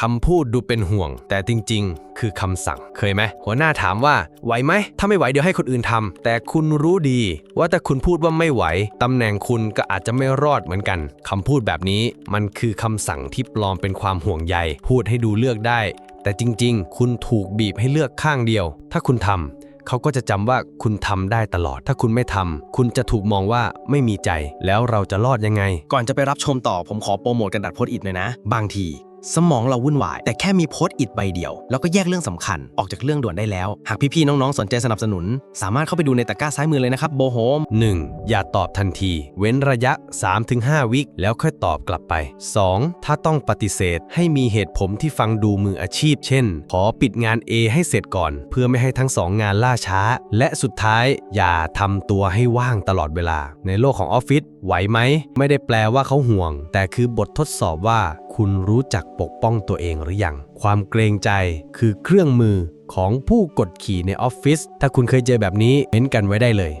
คำพูดดูเป็นห่วง แต่จริง ๆ คือคำสั่ง เคยไหม หัวหน้าถามว่าไหวไหม ถ้าไม่ไหวเดี๋ยวให้คนอื่นทำ แต่คุณรู้ดี ว่าถ้าคุณพูดว่าไม่ไหวตำแหน่งคุณก็อาจจะไม่รอดเหมือนกันคำพูดแบบนี้มันคือคำสั่งที่ปลอมเป็นความห่วงใย พูดให้ดูเลือกได้ แต่จริง ๆ คุณถูกบีบให้เลือกข้างเดียว ถ้าคุณทำเขาก็จะจำว่าคุณทำได้ตลอด ถ้าคุณไม่ทำคุณจะถูกมองว่าไม่มีใจ แล้วเราจะรอดยังไง ก่อนจะไปรับชมต่อผมขอโปรโมทกระดาษโพสต์อิทหน่อยนะ บางที สมองเราวุ่นวาย แต่แค่มีโพสต์อิทใบเดียว แล้วก็แยกเรื่องสำคัญออกจากเรื่องด่วนได้แล้ว หากพี่ๆน้องๆ สนใจสนับสนุน สามารถเข้าไปดูในตะกร้าซ้ายมือเลยนะครับโบโฮม 1. อย่าตอบทันที เว้นระยะ 3-5 วิแล้วค่อยตอบกลับไป 2. ถ้าต้องปฏิเสธให้มีเหตุผลที่ฟังดูมืออาชีพ เช่น ขอปิดงาน A ให้เสร็จก่อน เพื่อไม่ให้ทั้งสองงานล่าช้า และสุดท้ายอย่าทำตัวให้ว่างตลอดเวลา ในโลกของออฟฟิศไหวไหมไม่ได้แปลว่าเขาห่วง แต่คือบททดสอบว่า คุณรู้จักปกป้องตัวเองหรือยัง ความเกรงใจคือเครื่องมือของผู้กดขี่ในออฟฟิศ ถ้าคุณเคยเจอแบบนี้เม้นกันไว้ได้เลย